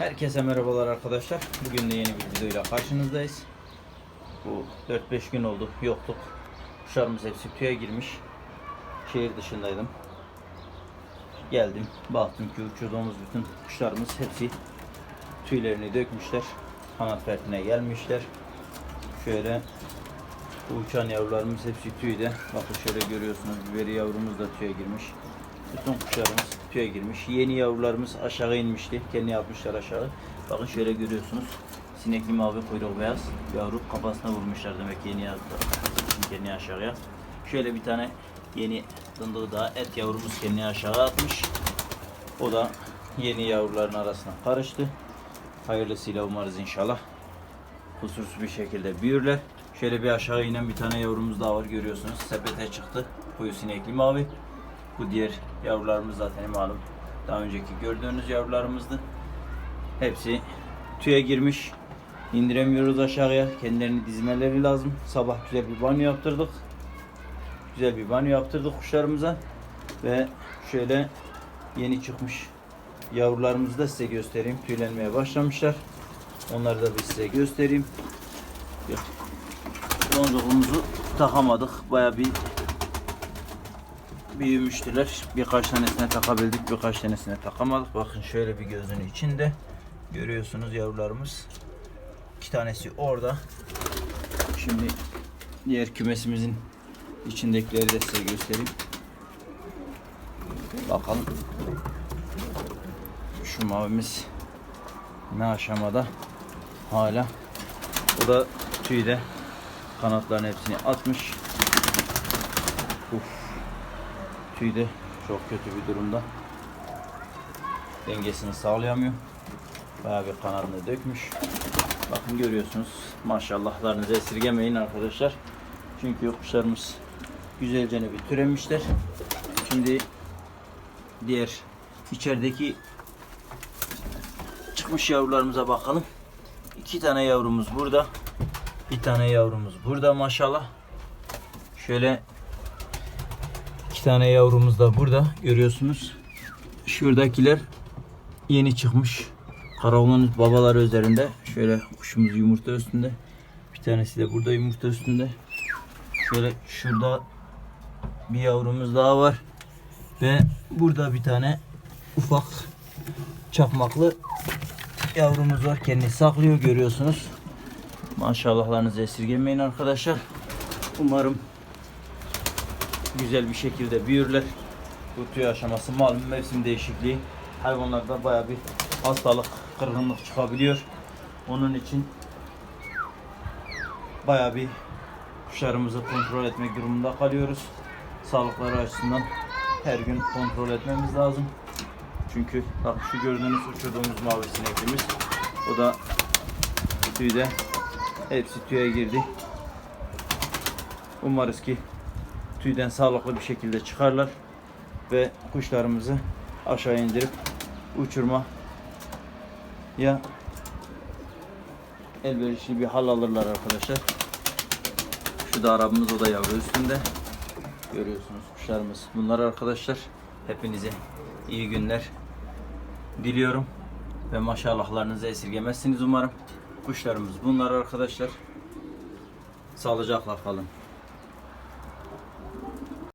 Herkese merhabalar arkadaşlar. Bugün de yeni bir videoyla karşınızdayız. Bu 4-5 gün oldu yoktuk. Kuşlarımız hepsi tüye girmiş. Şehir dışındaydım. Geldim. Baktım ki uçurduğumuz bütün kuşlarımız hepsi tüylerini dökmüşler. Kanat fertine gelmişler. Şöyle bu uçan yavrularımız hepsi tüyde. Bakın şöyle görüyorsunuz biberi yavrumuz da tüye girmiş. Bütün kuşlarımız tüye girmiş. Yeni yavrularımız aşağı inmişti. Kendi yapmışlar aşağı. Bakın şöyle görüyorsunuz. Sinekli mavi kuyruk beyaz. Yavru kafasına vurmuşlar demek yeni yazdı. Kendi aşağıya. Şöyle bir tane yeni dındığı daha et yavrumuz kendini aşağı atmış. O da yeni yavruların arasına karıştı. Hayırlısıyla umarız inşallah. Kusursuz bir şekilde büyürler. Şöyle bir aşağı inen bir tane yavrumuz daha var görüyorsunuz. Sepete çıktı. Koyu sinekli mavi. Bu diğer yavrularımız zaten malum. Daha önceki gördüğünüz yavrularımızdı. Hepsi tüye girmiş. İndiremiyoruz aşağıya. Kendilerini dizmeleri lazım. Sabah güzel bir banyo yaptırdık. Güzel bir banyo yaptırdık kuşlarımıza. Ve şöyle yeni çıkmış yavrularımızı da size göstereyim. Tüylenmeye başlamışlar. Onları da bir size göstereyim. Boncukumuzu takamadık. Baya bir büyümüştüler. Birkaç tanesine takabildik, birkaç tanesine takamadık. Bakın şöyle bir gözünün içinde görüyorsunuz yavrularımız. İki tanesi orada. Şimdi diğer kümesimizin içindekileri de size göstereyim. Bakalım. Şu mavimiz ne aşamada hala. O da tüyde kanatların hepsini atmış. Uf. Tüy de çok kötü bir durumda. Dengesini sağlayamıyor. Bayağı bir kanadını dökmüş. Bakın görüyorsunuz. Maşallahlarınızı esirgemeyin arkadaşlar. Çünkü kuşlarımız güzelce bir türemişler. Şimdi diğer içerideki çıkmış yavrularımıza bakalım. İki tane yavrumuz burada. Bir tane yavrumuz burada maşallah. Şöyle iki tane yavrumuz da burada görüyorsunuz. Şuradakiler yeni çıkmış. Karaoğlanın babaları üzerinde. Şöyle kuşumuz yumurta üstünde. Bir tanesi de burada yumurta üstünde. Şöyle şurada bir yavrumuz daha var. Ve burada bir tane ufak çakmaklı yavrumuz var. Kendini saklıyor görüyorsunuz. Maşallahlarınızı esirgemeyin arkadaşlar. Umarım güzel bir şekilde büyürler. Bu tüy aşaması malum mevsim değişikliği. Hayvanlarda baya bir hastalık, kırgınlık çıkabiliyor. Onun için baya bir kuşlarımızı kontrol etmek durumunda kalıyoruz. Sağlıkları açısından her gün kontrol etmemiz lazım. Çünkü bak şu gördüğünüz uçurduğumuz mavi sineklimiz. O da tüyde hepsi tüye girdi. Umarız ki tüyden sağlıklı bir şekilde çıkarlar ve kuşlarımızı aşağı indirip uçurma ya elverişli bir hal alırlar arkadaşlar. Şu da arabamız o da yavru üstünde. Görüyorsunuz kuşlarımız. Bunlar arkadaşlar. Hepinize iyi günler diliyorum. Ve maşallahlarınızı esirgemezsiniz umarım. Kuşlarımız bunlar arkadaşlar. Sağlıcakla kalın.